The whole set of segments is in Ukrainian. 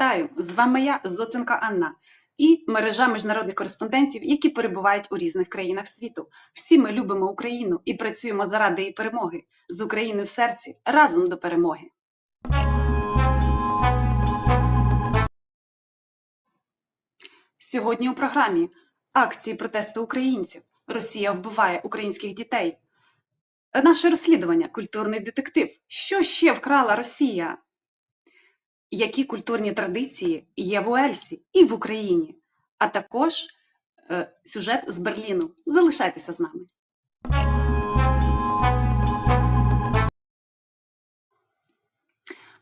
Вітаю! З вами я, Зоценка Анна, і мережа міжнародних кореспондентів, які перебувають у різних країнах світу. Всі ми любимо Україну і працюємо заради її перемоги. З Україною в серці разом до перемоги. Сьогодні у програмі акції протесту українців. Росія вбиває українських дітей. Наше розслідування культурний детектив. Що ще вкрала Росія? Які культурні традиції є в Уельсі і в Україні? А також е, сюжет з Берліну. Залишайтеся з нами.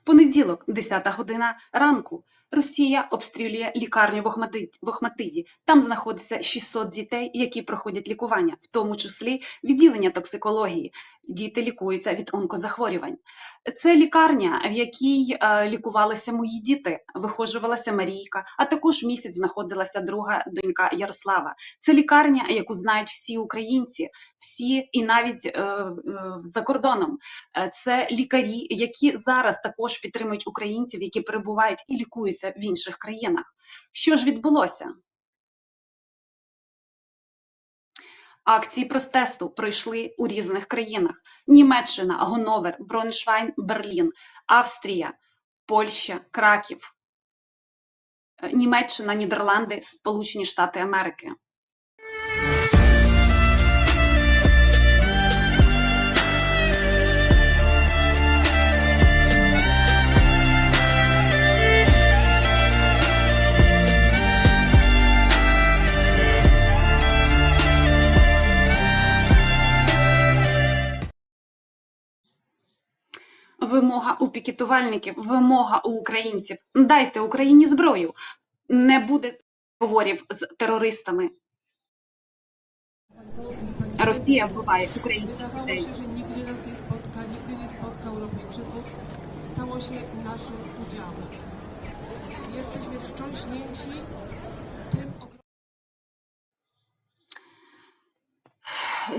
Понеділок, 10 година ранку. Росія обстрілює лікарню в Охматиді. Там знаходиться 600 дітей, які проходять лікування, в тому числі відділення токсикології. Діти лікуються від онкозахворювань. Це лікарня, в якій е, лікувалися мої діти, вихожувалася Марійка, а також місяць знаходилася друга донька Ярослава. Це лікарня, яку знають всі українці, всі і навіть е, е, за кордоном. Е, Це лікарі, які зараз також підтримують українців, які перебувають і лікуються в інших країнах. Що ж відбулося? Акції протесту пройшли у різних країнах: Німеччина, Гоновер, Броншвайн, Берлін, Австрія, Польща, Краків, е, Німеччина, Нідерланди, Сполучені Штати Америки. Вимога у пікетувальників, вимога у українців. Дайте Україні зброю. Не буде говорів з терористами. Росія вбиває українських że nigdy nas nie spotka, nigdy nie spotka Europejczyków. Stało się naszym udziałem. Jesteśmy wstrząśnięci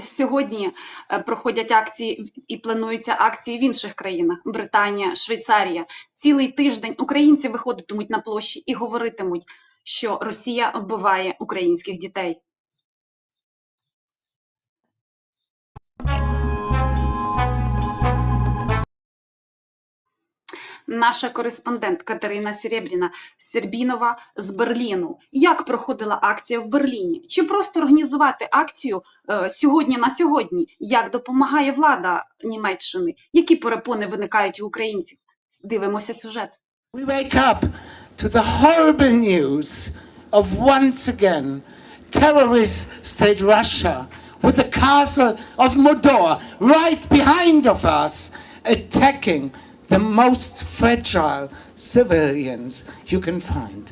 Сьогодні е, проходять акції і плануються акції в інших країнах: Британія, Швейцарія. Цілий тиждень українці виходитимуть на площі і говоритимуть, що Росія вбиває українських дітей. Наша кореспондент Катерина Серебріна Сербінова з Берліну. Як проходила акція в Берліні? Чи просто організувати акцію е, сьогодні на сьогодні? Як допомагає влада Німеччини? Які перепони виникають у українців? Дивимося сюжет. We wake up to the horrible news of once again terrorist state Russia with the castle of Modor right behind of us attacking the most fragile civilians you can find.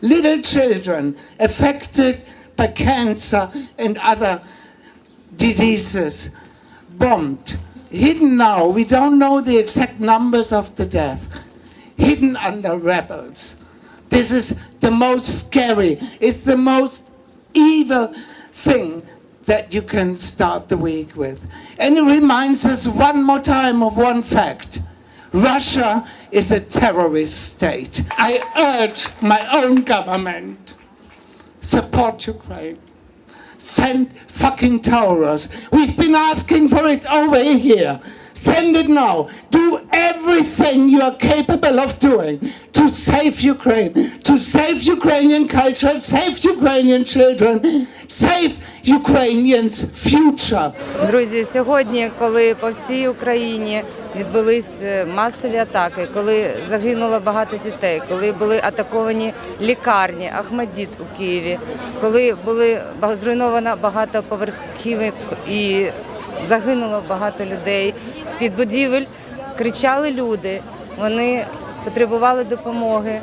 Little children affected by cancer and other diseases bombed, hidden now. We don't know the exact numbers of the death, hidden under rebels. This is the most scary, it's the most evil thing that you can start the week with. And it reminds us one more time of one fact. Russia is a terrorist state. I urge my own government support Ukraine send fucking Tauros. We've been asking for it over a year. Send it now. Do everything you are capable of doing to save Ukraine, to save Ukrainian culture, save Ukrainian children, save Ukrainians' future. Друзі, сьогодні, коли по всій Україні відбулись е, масові атаки, коли загинуло багато дітей, коли були атаковані лікарні, Ахмадіт у Києві, коли були зруйновано багато поверхівок і загинуло багато людей з під будівель, кричали люди, вони потребували допомоги.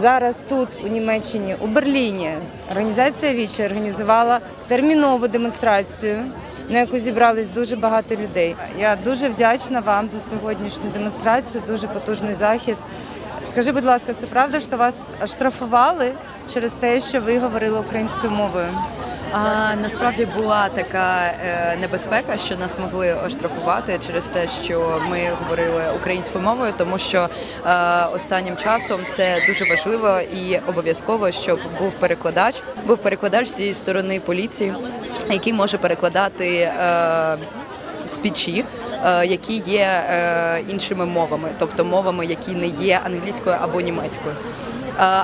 Зараз тут, у Німеччині, у Берліні, організація Вічі організувала термінову демонстрацію, на яку зібрались дуже багато людей. Я дуже вдячна вам за сьогоднішню демонстрацію, дуже потужний захід. Скажи, будь ласка, це правда, що вас штрафували через те, що ви говорили українською мовою? А насправді була така е, небезпека, що нас могли оштрафувати через те, що ми говорили українською мовою, тому що е, останнім часом це дуже важливо і обов'язково, щоб був перекладач. Був перекладач зі сторони поліції, який може перекладати. Е, спічі, е, які є е, іншими мовами, тобто мовами, які не є англійською або німецькою.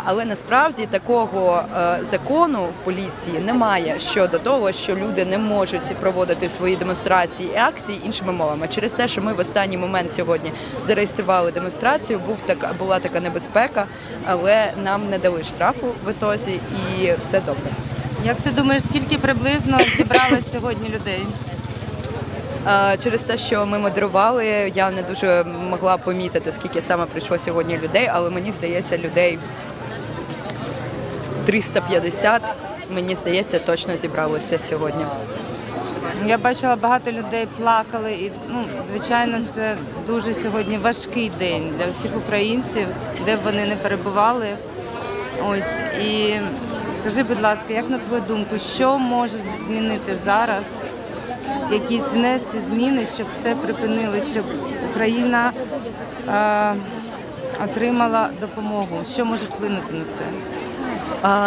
Але насправді такого закону в поліції немає щодо того, що люди не можуть проводити свої демонстрації і акції іншими мовами. Через те, що ми в останній момент сьогодні зареєстрували демонстрацію, був така була така небезпека, але нам не дали штрафу в ітозі і все добре. Як ти думаєш, скільки приблизно зібралось сьогодні людей? Через те, що ми модерували, я не дуже могла помітити, скільки саме прийшло сьогодні людей, але мені здається, людей 350, мені здається, точно зібралося сьогодні. Я бачила багато людей плакали, і ну звичайно, це дуже сьогодні важкий день для всіх українців, де б вони не перебували. Ось і скажи, будь ласка, як на твою думку, що може змінити зараз? Якісь внести зміни, щоб це припинилось, щоб Україна е, отримала допомогу? Що може вплинути на це?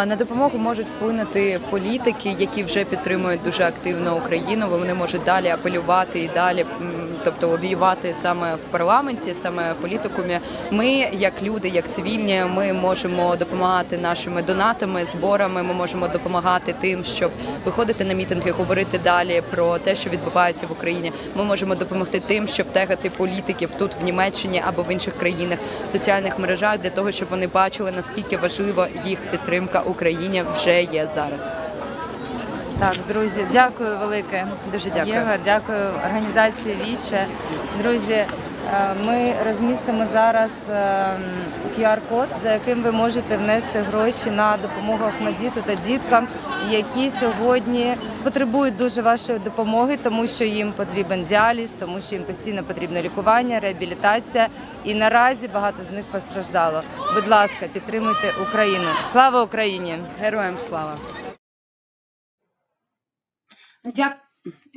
На допомогу можуть вплинути політики, які вже підтримують дуже активно Україну. Вони можуть далі апелювати і далі, тобто лобіювати саме в парламенті, саме в політикумі. Ми, як люди, як цивільні, ми можемо допомагати нашими донатами, зборами. Ми можемо допомагати тим, щоб виходити на мітинги, говорити далі про те, що відбувається в Україні. Ми можемо допомогти тим, щоб тегати політиків тут в Німеччині або в інших країнах в соціальних мережах для того, щоб вони бачили наскільки важливо їх підтримка Україні вже є зараз. Так, друзі, дякую велике. Дуже дякую. Єва, дякую організації Віче. Друзі, е, ми розмістимо зараз ем, QR-код, за яким ви можете внести гроші на допомогу Ахмадіту та діткам, які сьогодні потребують дуже вашої допомоги, тому що їм потрібен діаліз, тому що їм постійно потрібно лікування, реабілітація. І наразі багато з них постраждало. Будь ласка, підтримуйте Україну. Слава Україні! Героям слава! Дя-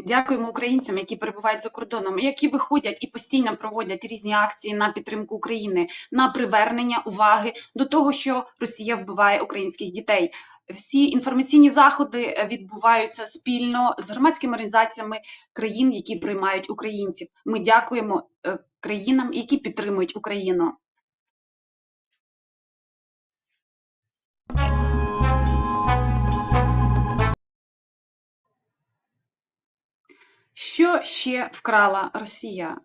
Дякуємо українцям, які перебувають за кордоном, які виходять і постійно проводять різні акції на підтримку України, на привернення уваги до того, що Росія вбиває українських дітей. Всі інформаційні заходи е, відбуваються спільно з громадськими організаціями країн, які приймають українців. Ми дякуємо е, країнам, які підтримують Україну. Що ще вкрала Росія?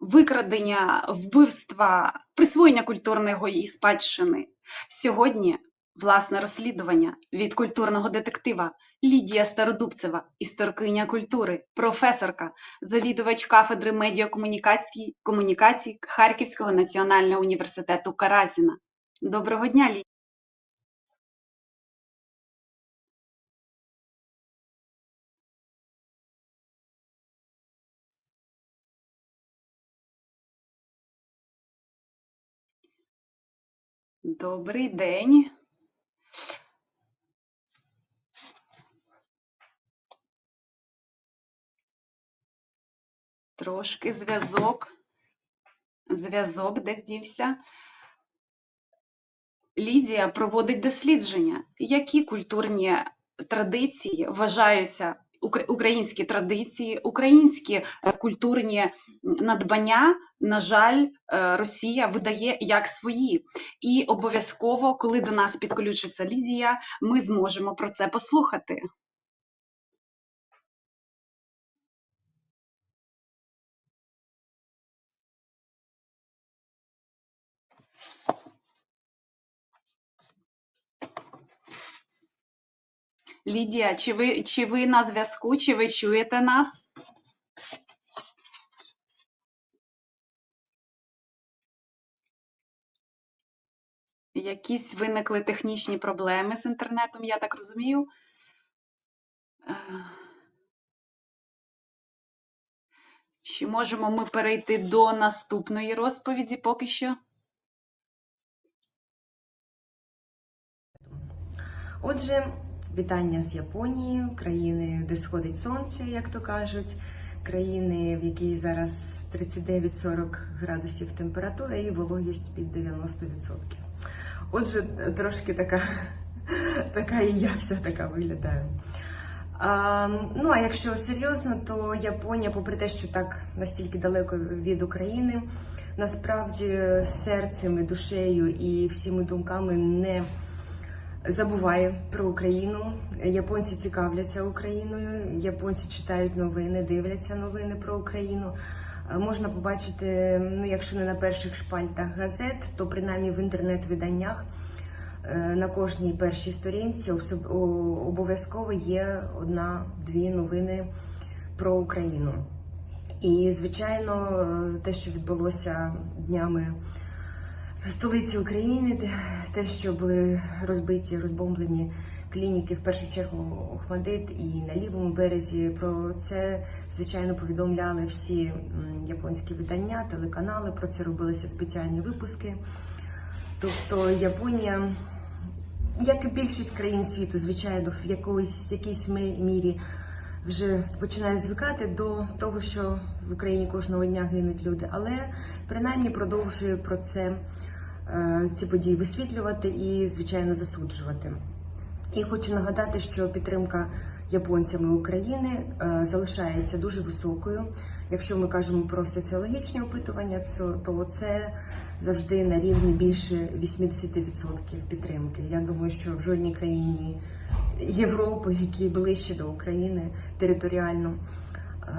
Викрадення, вбивства, присвоєння культурної спадщини. Сьогодні власне розслідування від культурного детектива Лідія Стародубцева, історикиня культури, професорка, завідувач кафедри медіакомунікацій комунікацій Харківського національного університету Каразіна. Доброго дня, Лідія. Добрий день. Трошки зв'язок. Зв'язок десь дівся. Лідія проводить дослідження, які культурні традиції вважаються українські традиції, українські е, культурні надбання, на жаль, е, Росія видає як свої. І обов'язково, коли до нас підключиться Лідія, ми зможемо про це послухати. Лідія, чи ви, чи ви на зв'язку, чи ви чуєте нас? Якісь виникли технічні проблеми з інтернетом, я так розумію. Е, Чи можемо ми перейти до наступної розповіді поки що? Отже, вітання з Японії, країни, де сходить сонце, як то кажуть, країни, в якій зараз 39-40 градусів температура і вологість під 90%. Отже, трошки така, така і я вся така виглядаю. А, ну а якщо серйозно, то Японія, попри те, що так настільки далеко від України, насправді серцем і душею і всіми думками не забуває про Україну. Японці цікавляться Україною, японці читають новини, дивляться новини про Україну. Е, Можна побачити, ну якщо не на перших шпальтах газет, то принаймні в інтернет-виданнях е, на кожній першій сторінці обов'язково є одна-дві новини про Україну. І, звичайно, е, те, що відбулося днями в столиці України, те- те, що були розбиті, розбомблені клініки, в першу чергу Охмадит і на лівому березі. Про це звичайно повідомляли всі японські видання, телеканали. Про це робилися спеціальні випуски. Тобто Японія, як і більшість країн світу, звичайно, в якоїсь якійсь мірі вже починає звикати до того, що в Україні кожного дня гинуть люди, але принаймні продовжує про це ці події висвітлювати і, звичайно, засуджувати. І хочу нагадати, що підтримка японцями України е, залишається дуже високою. Якщо ми кажемо про соціологічні опитування, то, це завжди на рівні більше 80% підтримки. Я думаю, що в жодній країні Європи, які ближче до України територіально, е,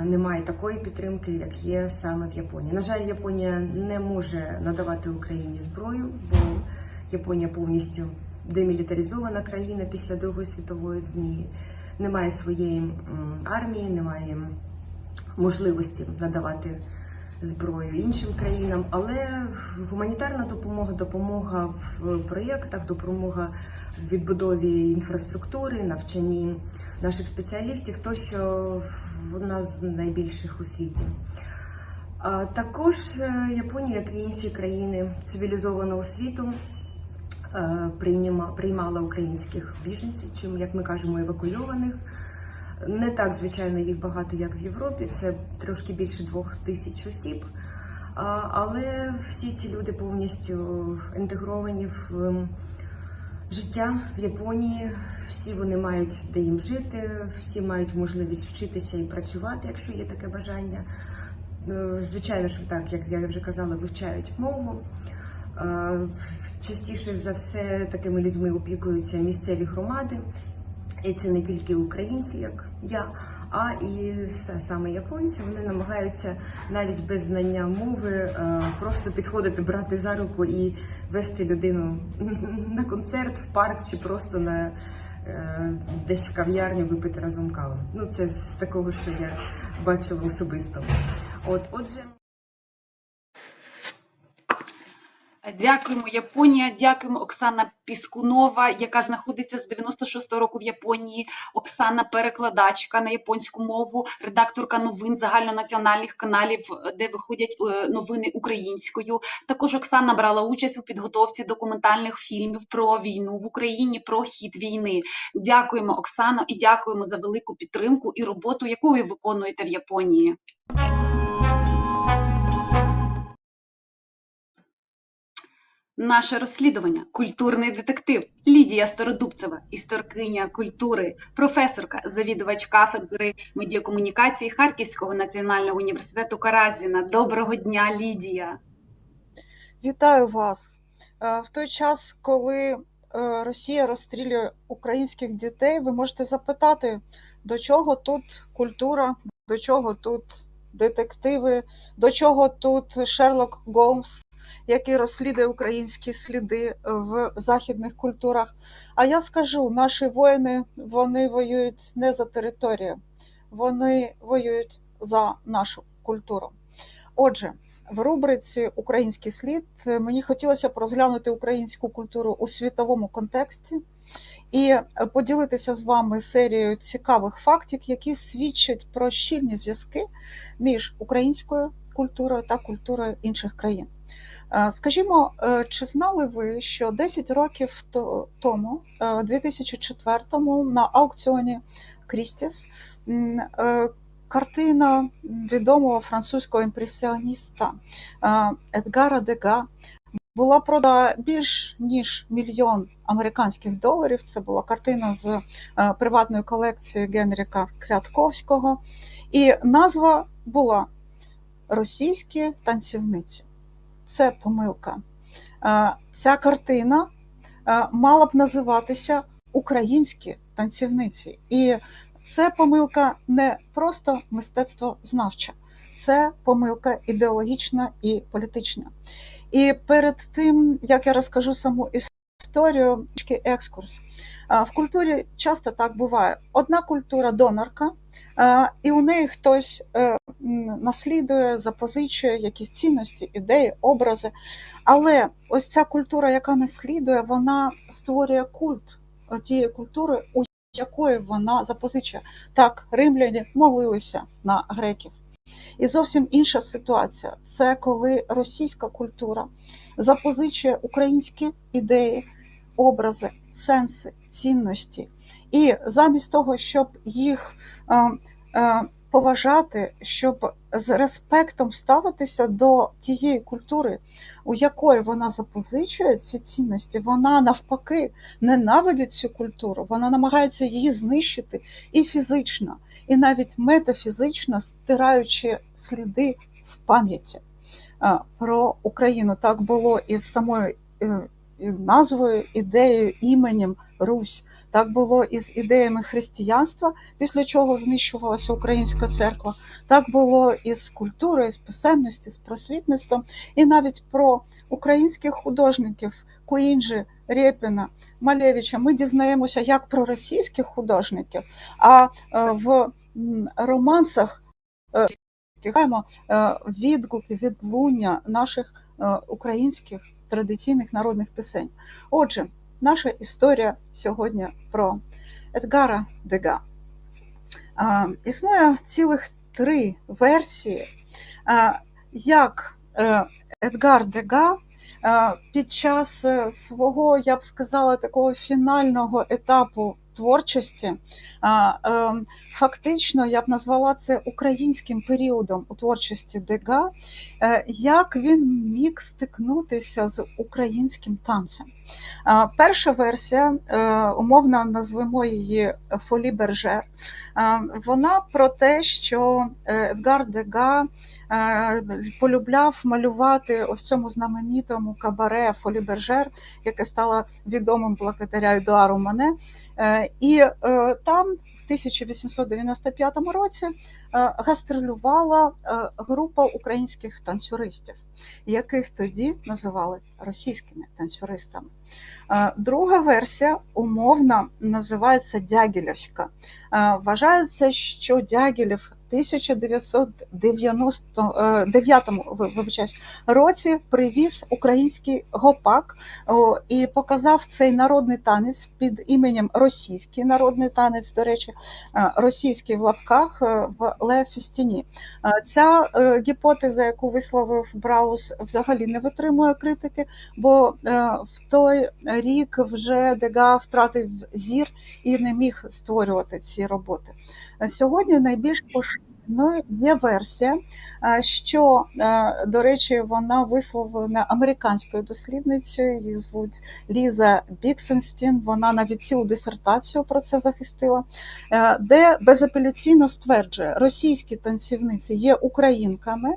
немає такої підтримки, як є саме в Японії. На жаль, Японія не може надавати Україні зброю, бо Японія повністю демілітаризована країна після Другої світової війни. Немає своєї армії, немає можливості надавати зброю іншим країнам, але гуманітарна допомога, допомога в проєктах, допомога відбудові інфраструктури, навчанні наших спеціалістів, то що одна з найбільших у світі. А також е, Японія, як і інші країни цивілізованого світу, е, приймала українських біженців, чим, як ми кажемо, евакуйованих. Не так, звичайно, їх багато, як в Європі. Це трошки більше двох тисяч осіб. Але всі ці люди повністю інтегровані в життя в Японії. Всі вони мають де їм жити, всі мають можливість вчитися і працювати, якщо є таке бажання. Ну, Звичайно ж, так, як я вже казала, вивчають мову. Е, Частіше за все такими людьми опікуються місцеві громади. І це не тільки українці, як я, а і с- саме японці. Вони намагаються навіть без знання мови е, просто підходити, брати за руку і вести людину на концерт, в парк чи просто на е, десь в кав'ярню випити разом каву. Ну це з такого, що я бачила особисто. От, отже. Дякуємо, Японія. Дякуємо, Оксана Піскунова, яка знаходиться з 96-го року в Японії. Оксана перекладачка на японську мову, редакторка новин загальнонаціональних каналів, де виходять е, новини українською. Також Оксана брала участь у підготовці документальних фільмів про війну в Україні, про хід війни. Дякуємо, Оксано, і дякуємо за велику підтримку і роботу, яку ви виконуєте в Японії. Наше розслідування культурний детектив Лідія Стародубцева, історикиня культури, професорка, завідувач кафедри медіакомунікації Харківського національного університету Каразіна. Доброго дня, Лідія. Вітаю вас. Е, В той час, коли е, Росія розстрілює українських дітей, ви можете запитати, до чого тут культура, до чого тут детективи, до чого тут Шерлок Голмс, який розслідує українські сліди в західних культурах. А я скажу, наші воїни вони воюють не за територію, вони воюють за нашу культуру. Отже, в рубриці Український слід мені хотілося б розглянути українську культуру у світовому контексті і поділитися з вами серією цікавих фактів, які свідчать про щільні зв'язки між українською культурою та культурою інших країн. Е, Скажімо, е, чи знали ви, що 10 років тому, е, у 2004-му, на аукціоні Крістіс е, картина відомого французького імпресіоніста е, Едгара Дега була продана більш ніж мільйон американських доларів. Це була картина з е, приватної колекції Генріка Крятковського. І назва була Російські танцівниці. Це помилка. Ця картина мала б називатися Українські танцівниці. І це помилка не просто мистецтвознавча, це помилка ідеологічна і політична. І перед тим, як я розкажу саму історію, трішки екскурс. В культурі часто так буває. Одна культура донорка, і у неї хтось е, наслідує, запозичує якісь цінності, ідеї, образи. Але ось ця культура, яка наслідує, вона створює культ тієї культури, у якої вона запозичує. Так, римляні молилися на греків. І зовсім інша ситуація це коли російська культура запозичує українські ідеї, образи, сенси, цінності. І замість того, щоб їх е, е, поважати, щоб з респектом ставитися до тієї культури, у якої вона запозичує ці цінності, вона навпаки ненавидить цю культуру, вона намагається її знищити і фізично, і навіть метафізично стираючи сліди в пам'яті е, про Україну. Так було із самою назвою, ідеєю, іменем Русь. Так було із ідеями християнства, після чого знищувалася українська церква. Так було із культурою, з писемності, з просвітництвом, і навіть про українських художників Куінджі, Рєпіна, Малевича ми дізнаємося як про російських художників, а е, в романсах е, е, відгуки, відлуння наших українських традиційних народних пісень. Отже, наша історія сьогодні про Едгара Дега. Існує цілих три версії, як е, Едгар Дега під час е, свого, я б сказала, такого фінального етапу творчості, ем, фактично я б назвала це українським періодом у творчості Дега, е, як він міг стикнутися з українським танцем. Перша версія, е, умовно назвемо її Фолі Бержер, вона про те, що е, Едгар Дега е, полюбляв малювати ось цьому знаменитому кабаре Фолі Бержер, яке стало відомим благодаря Едуару Мане. І там 1895 році е, гастролювала е, група українських танцюристів, яких тоді називали російськими танцюристами. Е, Друга версія умовно називається Дягілівська. Вважається, що Дягілів 1999 році привіз український гопак і показав цей народний танець під іменем Російський народний танець, до речі, е, російський в лапках е, в Ле Фістіні. Е, Ця е, гіпотеза, яку висловив Браус, взагалі не витримує критики, бо е, в той рік вже Дега втратив зір і не міг створювати ці роботи. Сьогодні найбільш поширеною є версія, що, до речі, вона висловлена американською дослідницею, її звуть Ліза Біксенстін. Вона навіть цілу дисертацію про це захистила, де безапеляційно стверджує, російські танцівниці є українками.